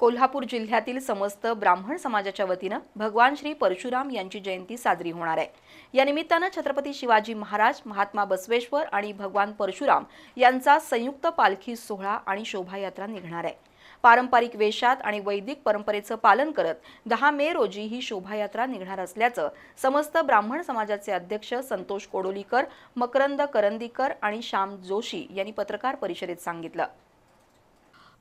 कोल्हापूर जिल्ह्यातील समस्त ब्राह्मण समाजाच्या वतीनं भगवान श्री परशुराम यांची जयंती साजरी होणार आहे. या निमित्तानं छत्रपती शिवाजी महाराज महात्मा बसवेश्वर आणि भगवान परशुराम यांचा संयुक्त पालखी सोहळा आणि शोभायात्रा निघणार आहे. पारंपरिक वेशात आणि वैदिक परंपरेचं पालन करत दहा मे रोजी ही शोभायात्रा निघणार असल्याचं समस्त ब्राह्मण समाजाचे अध्यक्ष संतोष कोडोलीकर मकरंद करंदीकर आणि श्याम जोशी यांनी पत्रकार परिषदेत सांगितलं.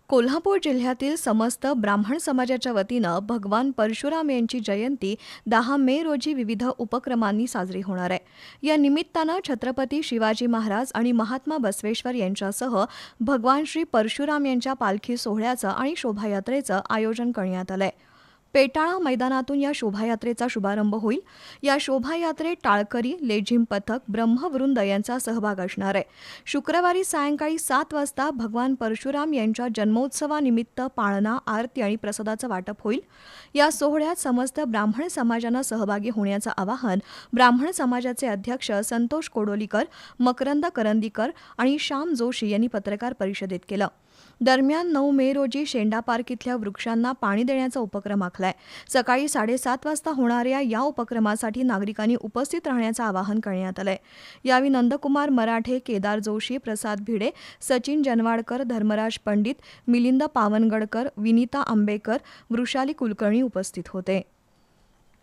कोल्हापूर जिल्ह्यातील समस्त ब्राह्मण समाजाच्या वतीनं भगवान परशुराम यांची जयंती दहा मे रोजी विविध उपक्रमांनी साजरी होणार आहे. या निमित्तानं छत्रपती शिवाजी महाराज आणि महात्मा बसवेश्वर यांच्यासह भगवान श्री परशुराम यांच्या पालखी सोहळ्याचं आणि शोभायात्रेचं आयोजन करण्यात आलंय. पेटाळा मैदानातून या शोभायात्रेचा शुभारंभ होईल. या शोभायात्रेत टाळकरी लेझिम पथक ब्रह्मवृंद यांचा सहभाग असणार आहे. शुक्रवारी सायंकाळी सात वाजता भगवान परशुराम यांच्या जन्मोत्सवानिमित्त पाळणा आरती आणि प्रसादाचं वाटप होईल. या सोहळ्यात समस्त ब्राह्मण समाजानं सहभागी होण्याचं आवाहन ब्राह्मण समाजाचे अध्यक्ष संतोष कोडोलीकर मकरंद करंदीकर आणि श्याम जोशी यांनी पत्रकार परिषदेत केलं. दरम्यान नऊ मे रोजी शेंडा पार्क इथल्या वृक्षांना पाणी देण्याचा उपक्रम राखलाय सकाळी साडेसात वाजता होणाऱ्या या उपक्रमासाठी नागरिकांनी उपस्थित राहण्याचं आवाहन करण्यात आलंय. यावेळी नंदकुमार मराठे केदार जोशी प्रसाद भिडे सचिन जनवाडकर धर्मराज पंडित मिलिंद पावनगडकर विनीता आंबेकर वृषाली कुलकर्णी उपस्थित होते.